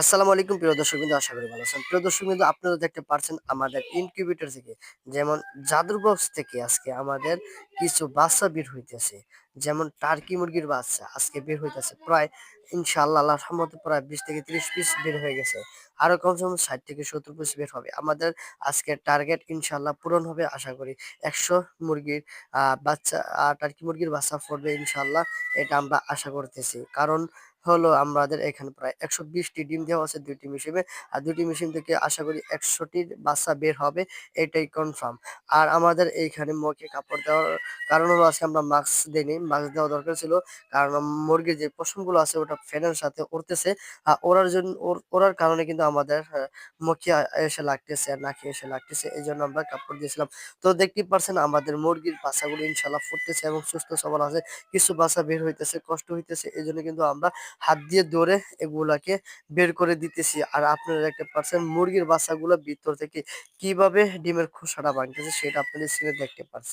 আসসালামু আলাইকুম, প্রিয় দর্শক বিন্দু আশা করি ভালো আছেন। প্রিয় দর্শক বিন্দু আপনারা দেখতে পাচ্ছেন আমাদের ইনকিউবেটর থেকে, যেমন জাদুর বক্স থেকে আজকে আমাদের কিছু বাচ্চা বের হইতেছে। যেমন টার্কি মুরগির বাচ্চা আজকে বের হইতেছে প্রায় ইনশাল্লাহ রহমতে প্রায় বিশ থেকে ত্রিশ পিস বের হয়ে গেছে। আরও কমসে কম ষাট থেকে সত্তর পিস বের হবে। আমাদের আজকে টার্গেট ইনশাল্লাহ পূরণ হবে আশা করি। একশো মুরগির বাচ্চা টার্কি মুরগির বাচ্চা পড়বে ইনশাল্লাহ এটা আমরা আশা করতেছি। কারণ হলো আমাদের এখানে প্রায় একশো বিশটি ডিম দেওয়া আছে দুইটি মেশিনে, আর দুইটি মেশিন থেকে আশা করি একশোটির বাচ্চা বের হবে, এটাই কনফার্ম আর আমাদের এইখানে মুখে কাপড় দেওয়ার কারণ হলো আজকে আমরা মাস্ক দিইনি মাস্ক দেওয়া দরকার ছিল। কারণ মুরগির যে পশমগুলো আছে, ওটা ফ্যানের সাথে উড়তেছে। ওড়ার জন্য ওর- ওড়ার কারণে কিন্তু আমাদের মুখে এসে লাগতেছে, আর নাকে এসে লাগতেছে। এই জন্য আমরা কাপড় দিয়েছিলাম। তো দেখতেই পারছেন, আমাদের মুরগির বাচ্চাগুলো ইনশাল্লাহ ফুটতেছে এবং সুস্থ সবল আছে। কিছু বাচ্চা বের হইতেছে, কষ্ট হইতেছে। এই জন্য কিন্তু আমরা হাত দিয়ে ধরে এগুলাকে বের করে দিতেছি। আর আপনারা দেখতে পাচ্ছেন মুরগির বাচ্চাগুলো ভিতর থেকে কীভাবে ডিমের খোসাটা ভাঙতেছে, সেটা আপনাদের স্ক্রিনে দেখতে পাচ্ছেন